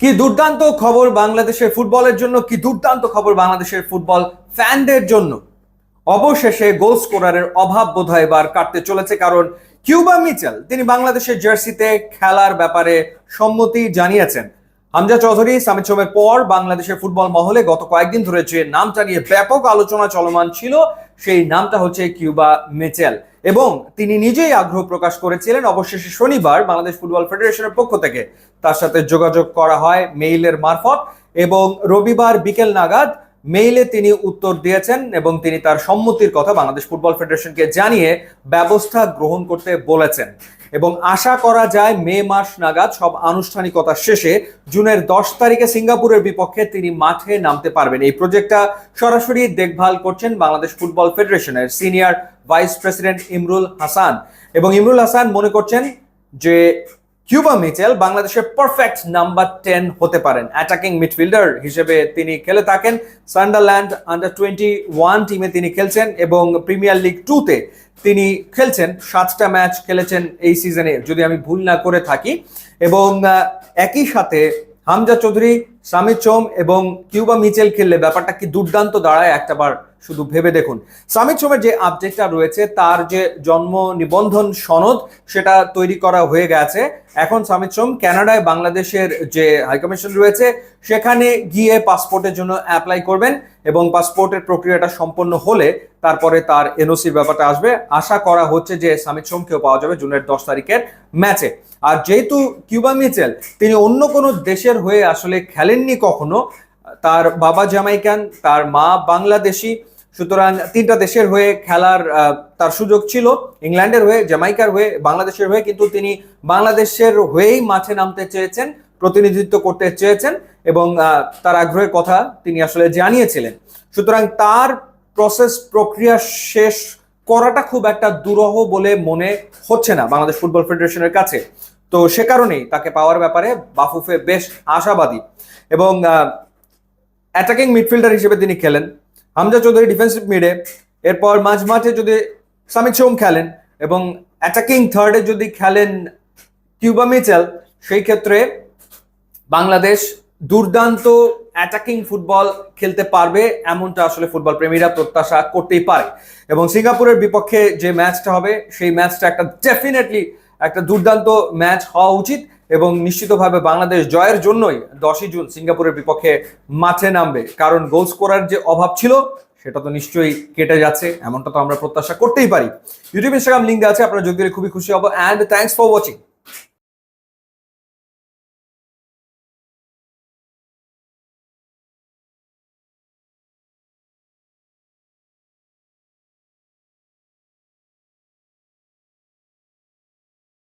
কি দুর্দান্ত খবর বাংলাদেশের ফুটবলের জন্য, কি দুর্দান্ত খবর বাংলাদেশের ফুটবল ফ্যানদের জন্য? অবশেষে গোল স্কোরারের অভাব বোধহয় এবার কাটতে চলেছে, কারণ কিউবা মিচেল, তিনি বাংলাদেশের জার্সিতে খেলার ব্যাপারে সম্মতি জানিয়েছেন। হামজা চৌধুরী, সামিত সোমের পর বাংলাদেশের ফুটবল মহলে গত কয়েকদিন ধরে যে নামটা নিয়ে ব্যাপক আলোচনা চলমান ছিল সেই নামটা হচ্ছে কিউবা মেচেল। এবং তিনি নিজেই আগ্রহ প্রকাশ করেছিলেন অবশেষে শনিবার বাংলাদেশ ফুটবল ফেডারেশনের পক্ষ থেকে। তার সাথে যোগাযোগ করা হয় মেইলের মারফত এবং রবিবার বিকেল নাগাদ মেইলে তিনি উত্তর দিয়েছেন এবং তিনি তার সম্মতির কথা বাংলাদেশ ফুটবল ফেডারেশনকে জানিয়ে ব্যবস্থা গ্রহণ করতে বলেছেন। এবং আশা করা যায় মে মাস নাগাদ সব আনুষ্ঠানিকতা শেষে জুনের দশ তারিখে সিঙ্গাপুরের বিপক্ষে তিনি মাঠে নামতে পারবেন। এই প্রজেক্টটা সরাসরি দেখভাল করছেন বাংলাদেশ ফুটবল ফেডারেশনের senior vice president Imrul Hasan. এবং ইমরুল হাসান মনে করছেন যে কিউবা মিচেল বাংলাদেশের পারফেক্ট নাম্বার টেন হতে পারেন। অ্যাটাকিং মিডফিল্ডার হিসেবে তিনি খেলে থাকেন। সান্ডারল্যান্ড আন্ডার টোয়েন্টি ওয়ান টিমে তিনি খেলছেন এবং প্রিমিয়ার লিগ টুতে তিনি খেলছেন। সাতটা ম্যাচ খেলেছেন এই সিজনে যদি আমি ভুল না করে থাকি। এবং একই সাথে হামজা চৌধুরী সামিত চোম এবং কিউবা মিচেল খেললে ব্যাপারটা কি দুর্দান্ত দাঁড়ায় একটাবার শুধু ভেবে দেখুন। সামিত চোমের যে আপডেটটা রয়েছে, তার যে জন্ম নিবন্ধন সনদ, সেটা তৈরি করা হয়ে গেছে। এখন সামিত সোম কানাডায় বাংলাদেশের যে হাইকমিশন রয়েছে, সেখানে গিয়ে পাসপোর্টের জন্য অ্যাপ্লাই করবেন এবং পাসপোর্টের প্রক্রিয়াটা সম্পন্ন হলে তারপরে তার এনওসির ব্যাপারটা আসবে। আশা করা হচ্ছে যে সামিত সোমকেও পাওয়া যাবে জুনের দশ তারিখের ম্যাচে আর যেহেতু কিউবা মিচেল, তিনি অন্য কোনো দেশের হয়ে আসলে খেলেননি কখনো। তার বাবা জামাইকান তার মা বাংলাদেশি, সুতরাং তিনটা দেশের হয়ে খেলার তার সুযোগ ছিল। ইংল্যান্ডের হয়ে জামাইকার হয়ে, বাংলাদেশের হয়ে, কিন্তু তিনি বাংলাদেশের হয়েই মাঠে নামতে চেয়েছেন, প্রতিনিধিত্ব করতে চেয়েছেন এবং তার আগ্রহের কথা তিনি আসলে জানিয়েছিলেন। সুতরাং তার প্রসেস প্রক্রিয়া শেষ করাটা খুব একটা দুরহ বলে মনে হচ্ছে না বাংলাদেশ ফুটবল ফেডারেশনের কাছে। তো সে কারণেই তাকে পাওয়ার ব্যাপারে বাফুফে বেশ আশাবাদী। এবং অ্যাটাকিং মিডফিল্ডার হিসেবে তিনি খেলেন। হামজা চৌধুরী ডিফেন্সিভ মিডে এরপর মাঝ মাঠে যদি সামিত সোম খেলেন এবং অ্যাটাকিং থার্ডে যদি খেলেন কিউবা মিচেল, সেই ক্ষেত্রে বাংলাদেশ দুর্দান্ত অ্যাটাকিং ফুটবল খেলতে পারবে এমনটা আসলে ফুটবল প্রেমীরা প্রত্যাশা করতেই পারে। এবং সিঙ্গাপুরের বিপক্ষে যে ম্যাচটা হবে, সেই ম্যাচটা একটা ডেফিনেটলি একটা দুর্দান্ত ম্যাচ হওয়া উচিত। এবং নিশ্চিতভাবে বাংলাদেশ জয়ের জন্যই দশই জুন সিঙ্গাপুরের বিপক্ষে মাঠে নামবে। কারণ গোল স্কোরার যে অভাব ছিল, সেটা তো নিশ্চয়ই কেটে যাচ্ছে, এমনটা তো আমরা প্রত্যাশা করতেই পারি। ইউটিউব ইনস্টাগ্রাম লিঙ্ক আছে, আপনারা যোগ দিলে খুবই খুশি হব। And thanks for watching